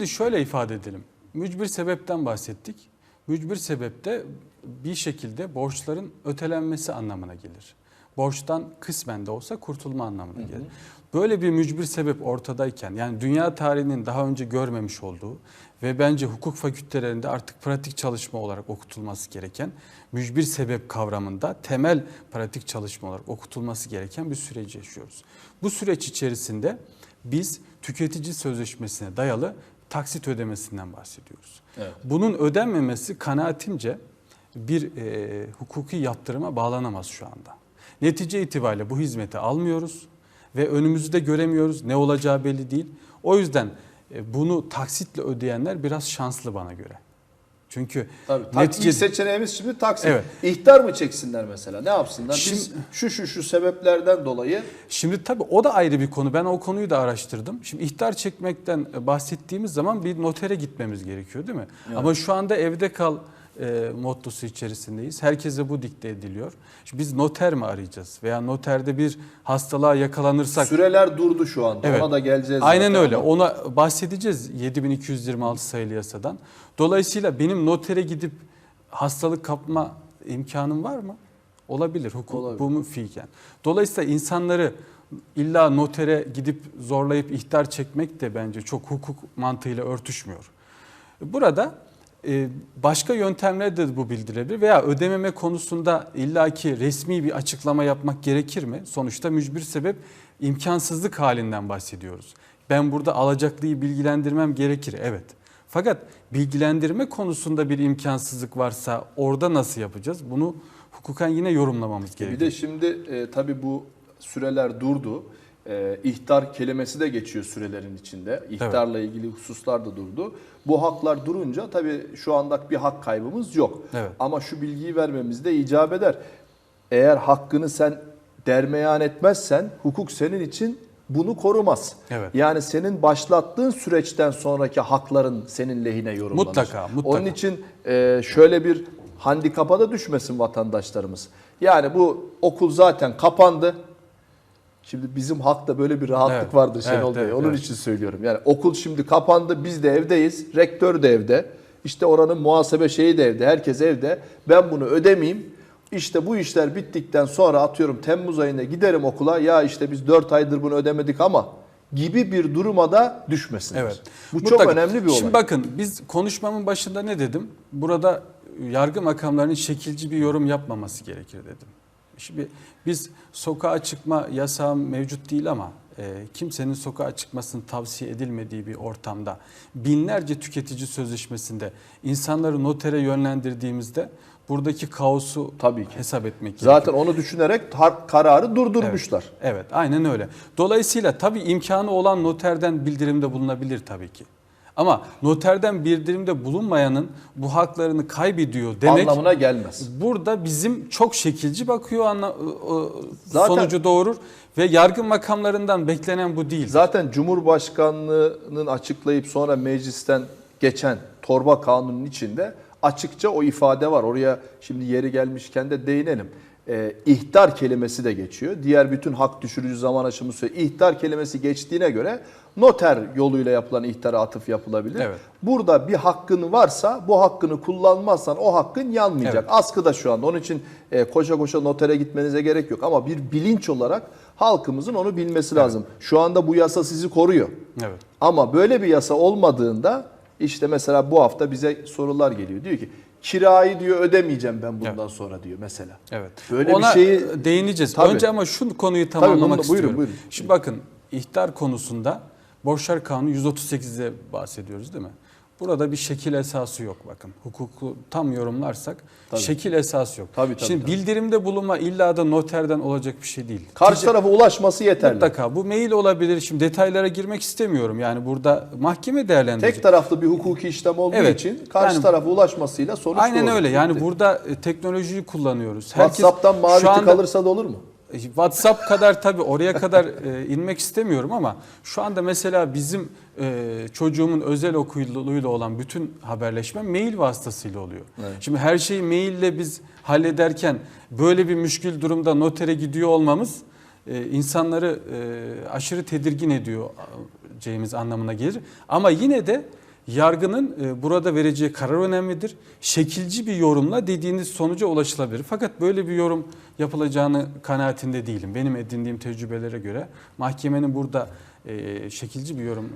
Şimdi şöyle ifade edelim. Mücbir sebepten bahsettik. Mücbir sebep de bir şekilde borçların ötelenmesi anlamına gelir. Borçtan kısmen de olsa kurtulma anlamına gelir. Böyle bir mücbir sebep ortadayken yani dünya tarihinin daha önce görmemiş olduğu ve bence hukuk fakültelerinde artık pratik çalışma olarak okutulması gereken mücbir sebep kavramında temel pratik çalışma olarak okutulması gereken bir süreci yaşıyoruz. Bu süreç içerisinde biz tüketici sözleşmesine dayalı taksit ödemesinden bahsediyoruz. Evet. Bunun ödenmemesi kanaatimce bir e, hukuki yaptırıma bağlanamaz şu anda. Netice itibariyle bu hizmeti almıyoruz ve önümüzü de göremiyoruz. Ne olacağı belli değil. O yüzden e, bunu taksitle ödeyenler biraz şanslı bana göre. Çünkü Tabii. Tak, netice ilk seçeneğimiz şimdi taksit. Evet. İhtar mı çeksinler mesela? Ne yapsınlar? Biz Şimdi- şu şu şu sebeplerden dolayı Şimdi tabii o da ayrı bir konu. Ben o konuyu da araştırdım. Şimdi ihtar çekmekten bahsettiğimiz zaman bir notere gitmemiz gerekiyor değil mi? Ama şu anda evde kal e, mottosu içerisindeyiz. Herkese bu dikte ediliyor. Şimdi biz noter mi arayacağız? Veya noterde bir hastalığa yakalanırsak... süreler durdu şu anda. Evet. Ona da geleceğiz. Aynen zaten öyle. Ona bahsedeceğiz 7226 sayılı yasadan. Dolayısıyla benim notere gidip hastalık kapma imkanım var mı? Olabilir. Hukuk Olabilir. bu mu fiiken. Dolayısıyla insanları illa notere gidip zorlayıp ihtar çekmek de bence çok hukuk mantığıyla örtüşmüyor. Burada başka yöntemler de bu bildirilebilir veya ödememe konusunda illaki resmi bir açıklama yapmak gerekir mi? Sonuçta mücbir sebep imkansızlık halinden bahsediyoruz. Ben burada alacaklıyı bilgilendirmem gerekir evet. Fakat bilgilendirme konusunda bir imkansızlık varsa orada nasıl yapacağız? Bunu hukuken yine yorumlamamız Bir gerekiyor. de şimdi e, tabii bu süreler durdu. E, ihtar kelimesi de geçiyor sürelerin içinde. İhtarla ilgili hususlar da durdu. Bu haklar durunca tabii şu anda bir hak kaybımız yok. Evet. Ama şu bilgiyi vermemiz de icap eder. Eğer hakkını sen dermeyan etmezsen hukuk senin için bunu korumaz. Evet. Yani senin başlattığın süreçten sonraki hakların senin lehine yorumlanır. Mutlaka, mutlaka. Onun için e, şöyle bir handikapa da düşmesin vatandaşlarımız. Yani bu okul zaten kapandı. Şimdi bizim hakta böyle bir rahatlık Evet, vardır Şenol evet, Bey. evet, Onun evet. için söylüyorum. Yani okul şimdi kapandı. Biz de evdeyiz. Rektör de evde. İşte oranın muhasebe şeyi de evde. Herkes evde. Ben bunu ödemeyeyim. İşte bu işler bittikten sonra atıyorum Temmuz ayında giderim okula. Ya işte biz 4 aydır bunu ödemedik ama gibi bir duruma da düşmesinler. Evet. Bu çok Mutlaka. önemli bir olay. Şimdi bakın biz konuşmamın başında ne dedim? Burada yargı makamlarının şekilci bir yorum yapmaması gerekir dedim. Şimdi biz sokağa çıkma yasağı mevcut değil ama e, kimsenin sokağa çıkmasını tavsiye edilmediği bir ortamda binlerce tüketici sözleşmesinde insanları notere yönlendirdiğimizde buradaki kaosu Tabii ki. hesap etmek gerekiyor. Zaten onu düşünerek kararı durdurmuşlar. Evet, aynen öyle. Dolayısıyla tabii imkanı olan noterden bildirimde bulunabilir tabii ki. Ama noterden bildirimde bulunmayanın bu haklarını kaybediyor demek Anlamına gelmez. burada bizim çok şekilci bakıyor anla, o- Zaten- sonucu doğurur ve yargı makamlarından beklenen bu değil. Zaten Cumhurbaşkanlığının açıklayıp sonra meclisten geçen torba kanunun içinde açıkça o ifade var. Oraya şimdi yeri gelmişken de değinelim. Ee, ihtar kelimesi de geçiyor. Diğer bütün hak düşürücü zaman aşımı söylüyor. İhtar kelimesi geçtiğine göre noter yoluyla yapılan ihtara atıf yapılabilir. Evet. Burada bir hakkın varsa bu hakkını kullanmazsan o hakkın yanmayacak. Evet. Askıda şu anda. Onun için e, koşa koşa notere gitmenize gerek yok. Ama bir bilinç olarak halkımızın onu bilmesi lazım. Şu anda bu yasa sizi koruyor. Evet. Ama böyle bir yasa olmadığında işte mesela bu hafta bize sorular geliyor. Diyor ki kirayı diyor ödemeyeceğim ben bundan sonra diyor mesela. Evet. Böyle Ona bir şeyi değineceğiz. Tabii. Önce ama şu konuyu tamamlamak bunu da- buyurun, istiyorum. buyurun. Şimdi bakın ihtar konusunda Borçlar Kanunu 138'de bahsediyoruz değil mi? Burada bir şekil esası yok bakın. Hukuku tam yorumlarsak Tabii. şekil esası yok. Tabii, tabii, Şimdi tabii. bildirimde bulunma illa da noterden olacak bir şey değil. karşı tarafa ulaşması yeterli. Mutlaka bu mail olabilir. Şimdi detaylara girmek istemiyorum. Yani burada mahkeme değerlendirecek. Tek taraflı bir hukuki işlem olduğu Evet. için karşı Yani- tarafa ulaşmasıyla sonuç Aynen doğru. öyle. Yani burada e, teknolojiyi kullanıyoruz. WhatsApp'tan mavi tık alırsa da olur mu? WhatsApp kadar tabii oraya kadar e, inmek istemiyorum ama şu anda mesela bizim e, çocuğumun özel okuluyla olan bütün haberleşme mail vasıtasıyla oluyor. Evet. Şimdi her şeyi maille biz hallederken böyle bir müşkül durumda notere gidiyor olmamız e, insanları e, aşırı tedirgin ediyor James anlamına gelir. Ama yine de Yargının e, burada vereceği karar önemlidir. Şekilci bir yorumla dediğiniz sonuca ulaşılabilir. Fakat böyle bir yorum yapılacağını kanaatinde değilim. Benim edindiğim tecrübelere göre mahkemenin burada e, şekilci bir yorum